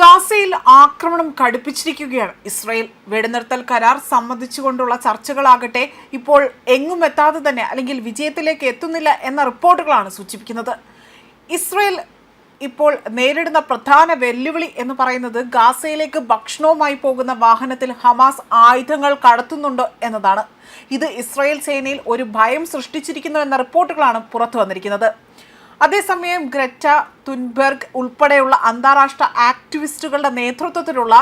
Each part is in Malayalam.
ഗാസയിൽ ആക്രമണം കടുപ്പിച്ചിരിക്കുകയാണ്. ഇസ്രായേൽ വെടിനിർത്തൽ കരാർ സംബന്ധിച്ചുകൊണ്ടുള്ള ചർച്ചകളാകട്ടെ ഇപ്പോൾ എങ്ങും എത്താതെ തന്നെ അല്ലെങ്കിൽ വിജയത്തിലേക്ക് എത്തുന്നില്ല എന്ന റിപ്പോർട്ടുകളാണ് സൂചിപ്പിക്കുന്നത്. ഇസ്രായേൽ ഇപ്പോൾ നേരിടുന്ന പ്രധാന വെല്ലുവിളി എന്ന് പറയുന്നത് ഗാസയിലേക്ക് ഭക്ഷണവുമായി പോകുന്ന വാഹനത്തിൽ ഹമാസ് ആയുധങ്ങൾ കടത്തുന്നുണ്ടോ എന്നതാണ്. ഇത് ഇസ്രായേൽ സേനയിൽ ഒരു ഭയം സൃഷ്ടിച്ചിരിക്കുന്നു എന്ന റിപ്പോർട്ടുകളാണ് പുറത്തു വന്നിരിക്കുന്നത് അതേസമയം ഗ്രറ്റ തുൻബെർഗ് ഉൾപ്പെടെയുള്ള അന്താരാഷ്ട്ര ആക്ടിവിസ്റ്റുകളുടെ നേതൃത്വത്തിലുള്ള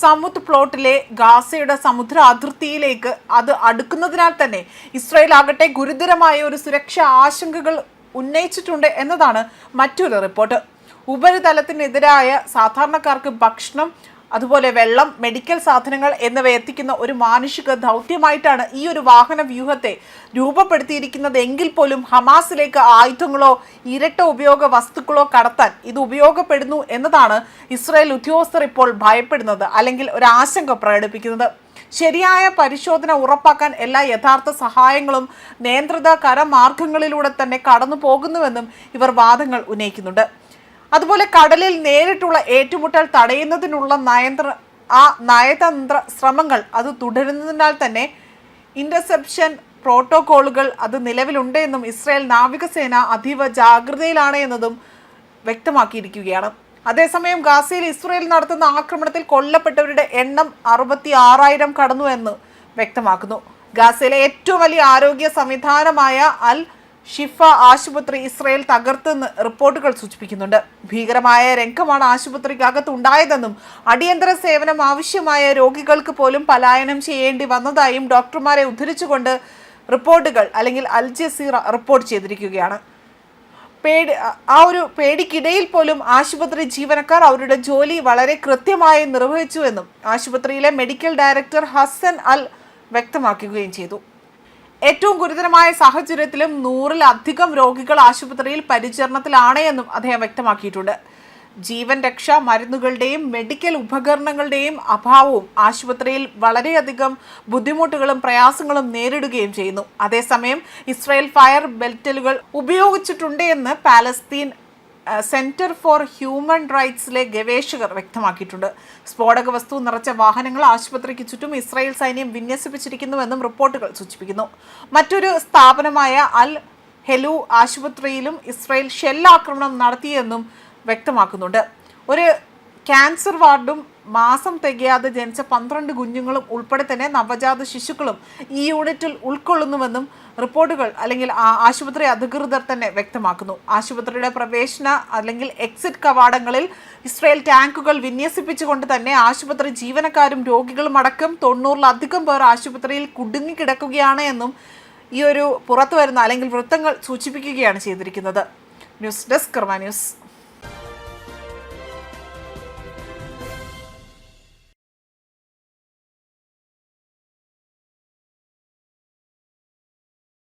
സമുദ് പ്ലോട്ടിലെ ഗാസയുടെ സമുദ്ര അതിർത്തിയിലേക്ക് അത് അടുക്കുന്നതിനാൽ തന്നെ ഇസ്രായേൽ ആകട്ടെ ഗുരുതരമായ ഒരു സുരക്ഷാ ആശങ്കകൾ ഉന്നയിച്ചിട്ടുണ്ട് എന്നതാണ് മറ്റൊരു റിപ്പോർട്ട്. ഉപരിതലത്തിനെതിരായ സാധാരണക്കാർക്ക് ഭക്ഷണം അതുപോലെ വെള്ളം മെഡിക്കൽ സാധനങ്ങൾ എന്നിവ എത്തിക്കുന്ന ഒരു മാനുഷിക ദൗത്യമായിട്ടാണ് ഈ ഒരു വാഹന വ്യൂഹത്തെ രൂപപ്പെടുത്തിയിരിക്കുന്നത്. എങ്കിൽ പോലും ഹമാസിലേക്ക് ആയുധങ്ങളോ ഇരട്ട ഉപയോഗ വസ്തുക്കളോ കടത്താൻ ഇത് ഉപയോഗപ്പെടുന്നു എന്നതാണ് ഇസ്രായേൽ ഉദ്യോഗസ്ഥർ ഇപ്പോൾ ഭയപ്പെടുന്നത് അല്ലെങ്കിൽ ഒരു ആശങ്ക പ്രകടിപ്പിക്കുന്നത്. ശരിയായ പരിശോധന ഉറപ്പാക്കാൻ എല്ലാ യഥാർത്ഥ സഹായങ്ങളും നിയന്ത്രിത കരമാർഗങ്ങളിലൂടെ തന്നെ കടന്നു പോകുന്നുവെന്നും ഇവർ വാദങ്ങൾ ഉന്നയിക്കുന്നുണ്ട്. അതുപോലെ കടലിൽ നേരിട്ടുള്ള ഏറ്റുമുട്ടൽ തടയുന്നതിനുള്ള നയന്ത്ര ആ നയതന്ത്ര ശ്രമങ്ങൾ അത് തുടരുന്നതിനാൽ തന്നെ ഇന്റർസെപ്ഷൻ പ്രോട്ടോകോളുകൾ അത് നിലവിലുണ്ട് എന്നും ഇസ്രായേൽ നാവികസേന അതീവ ജാഗ്രതയിലാണ് എന്നതും വ്യക്തമാക്കിയിരിക്കുകയാണ്. അതേസമയം ഗാസയിൽ ഇസ്രായേൽ നടത്തുന്ന ആക്രമണത്തിൽ കൊല്ലപ്പെട്ടവരുടെ എണ്ണം അറുപത്തി ആറായിരം കടന്നു എന്ന് വ്യക്തമാക്കുന്നു. ഗാസയിലെ ഏറ്റവും വലിയ ആരോഗ്യ സംവിധാനമായ അൽ ഷിഫ ആശുപത്രി ഇസ്രയേൽ തകർത്തെന്ന് റിപ്പോർട്ടുകൾ സൂചിപ്പിക്കുന്നുണ്ട്. ഭീകരമായ രംഗമാണ് ആശുപത്രിക്കകത്ത് ഉണ്ടായതെന്നും അടിയന്തര സേവനം ആവശ്യമായ രോഗികൾക്ക് പോലും പലായനം ചെയ്യേണ്ടി വന്നതായും ഡോക്ടർമാരെ ഉദ്ധരിച്ചുകൊണ്ട് റിപ്പോർട്ടുകൾ അല്ലെങ്കിൽ അൽ ജസീറ റിപ്പോർട്ട് ചെയ്തിരിക്കുകയാണ്. പേടി ആ ഒരു പേടിക്കിടയിൽ പോലും ആശുപത്രി ജീവനക്കാർ അവരുടെ ജോലി വളരെ കൃത്യമായി നിർവഹിച്ചുവെന്നും ആശുപത്രിയിലെ മെഡിക്കൽ ഡയറക്ടർ ഹസൻ അൽ വ്യക്തമാക്കുകയും ചെയ്തു. ഏറ്റവും ഗുരുതരമായ സാഹചര്യത്തിലും നൂറിലധികം രോഗികൾ ആശുപത്രിയിൽ പരിചരണത്തിലാണ് എന്നും അദ്ദേഹം വ്യക്തമാക്കിയിട്ടുണ്ട്. ജീവൻ രക്ഷാ മരുന്നുകളുടെയും മെഡിക്കൽ ഉപകരണങ്ങളുടെയും അഭാവവും ആശുപത്രിയിൽ വളരെയധികം ബുദ്ധിമുട്ടുകളും പ്രയാസങ്ങളും നേരിടുകയും ചെയ്യുന്നു. അതേസമയം ഇസ്രായേൽ ഫയർ ബെൽറ്റലുകൾ ഉപയോഗിച്ചിട്ടുണ്ട് എന്ന് പാലസ്തീൻ സെന്റർ ഫോർ ഹ്യൂമൻ റൈറ്റ്സിലെ ഗവേഷകർ വ്യക്തമാക്കിയിട്ടുണ്ട്. സ്ഫോടക വസ്തു നിറച്ച വാഹനങ്ങൾ ആശുപത്രിക്ക് ചുറ്റും ഇസ്രായേൽ സൈന്യം വിന്യസിപ്പിച്ചിരിക്കുന്നുവെന്നും റിപ്പോർട്ടുകൾ സൂചിപ്പിക്കുന്നു. മറ്റൊരു സ്ഥാപനമായ അൽ ഹെലു ആശുപത്രിയിലും ഇസ്രായേൽ ഷെല്ലാക്രമണം നടത്തിയെന്നും വ്യക്തമാക്കുന്നുണ്ട്. ഒരു ക്യാൻസർ വാർഡും മാസം തികയാതെ ജനിച്ച പന്ത്രണ്ട് കുഞ്ഞുങ്ങളും ഉൾപ്പെടെ തന്നെ നവജാത ശിശുക്കളും ഈ യൂണിറ്റിൽ ഉൾക്കൊള്ളുന്നുവെന്നും റിപ്പോർട്ടുകൾ അല്ലെങ്കിൽ ആശുപത്രി അധികൃതർ തന്നെ വ്യക്തമാക്കുന്നു. ആശുപത്രിയുടെ പ്രവേശന അല്ലെങ്കിൽ എക്സിറ്റ് കവാടങ്ങളിൽ ഇസ്രയേൽ ടാങ്കുകൾ വിന്യസിപ്പിച്ചുകൊണ്ട് തന്നെ ആശുപത്രി ജീവനക്കാരും രോഗികളും അടക്കം തൊണ്ണൂറിലധികം പേർ ആശുപത്രിയിൽ കുടുങ്ങിക്കിടക്കുകയാണ് എന്നും ഈ ഒരു പുറത്തു വരുന്ന അല്ലെങ്കിൽ വൃത്തങ്ങൾ സൂചിപ്പിക്കുകയാണ് ചെയ്തിരിക്കുന്നത്. News desk Karma news.